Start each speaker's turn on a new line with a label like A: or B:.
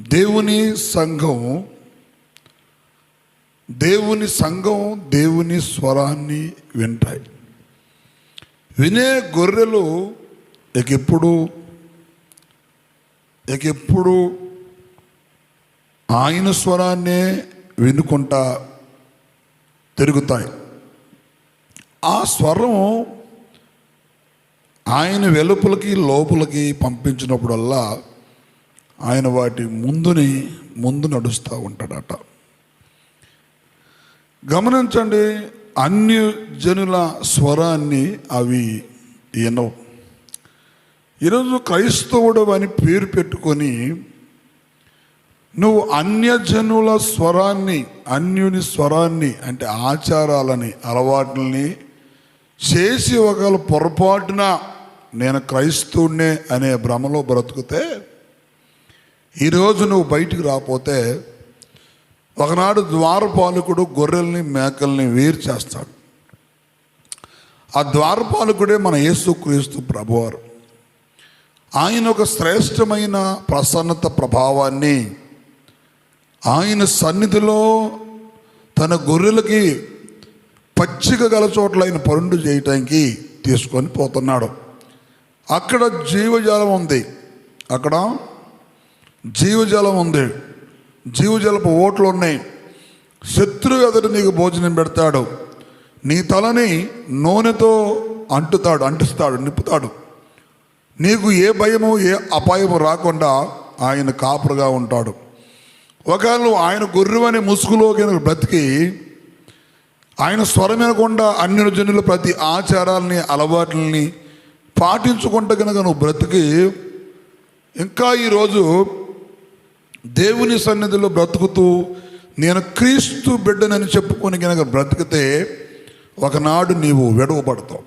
A: దేవుని సంఘం దేవుని సంఘం దేవుని స్వరాన్ని వింటాయి. వినే గొర్రెలు ఎకెప్పుడు ఎకెప్పుడు ఆయన స్వరాన్నే వినుకుంటా తిరుగుతాయి. ఆ స్వరం ఆయన వెలుపలకి లోపలికి పంపించినప్పుడల్లా ఆయన వాటి ముందుని ముందు నడుస్తూ ఉంటాడట. గమనించండి అన్య జనుల స్వరాన్ని అవి వినవు. ఈరోజు క్రైస్తవుడు అని పేరు పెట్టుకొని నువ్వు అన్యజనుల స్వరాన్ని అన్యుని స్వరాన్ని అంటే ఆచారాలని అలవాట్లని చేసి ఒకవేళ పొరపాటున నేను క్రైస్తవుడినే అనే భ్రమలో బ్రతుకుతే ఈరోజు నువ్వు బయటికి రాకపోతే ఒకనాడు ద్వారపాలకుడు గొర్రెల్ని మేకల్ని వేరు చేస్తాడు. ఆ ద్వారపాలకుడే మన యేసుక్రీస్తు ప్రభువారు. ఆయన ఒక శ్రేష్టమైన ప్రసన్నత ప్రభావాన్ని ఆయన సన్నిధిలో తన గొర్రెలకి పచ్చిక గల చోట్ల ఆయన పరుండు చేయటానికి తీసుకొని పోతున్నాడు. అక్కడ జీవజాలం ఉంది. అక్కడ జీవజలం ఉంది. జీవజలపు ఓట్లు ఉన్నాయి. శత్రువు ఎదుట నీకు భోజనం పెడతాడు. నీ తలని నూనెతో అంటుతాడు అంటిస్తాడు నిప్పుతాడు. నీకు ఏ భయము ఏ అపాయము రాకుండా ఆయన కాపురుగా ఉంటాడు. ఒకవేళ నువ్వు ఆయన గొర్రెవని ముసుగులోకి బ్రతికి ఆయన స్వరం వినకుండా అన్య జనుల ప్రతి ఆచారాలని అలవాట్లని పాటించుకుంటే కనుక నువ్వు బ్రతికి ఇంకా ఈరోజు దేవుని సన్నిధిలో బ్రతుకుతూ నేను క్రీస్తు బిడ్డనని చెప్పుకొని కనుక బ్రతికితే ఒకనాడు నీవు విడవబడతావు.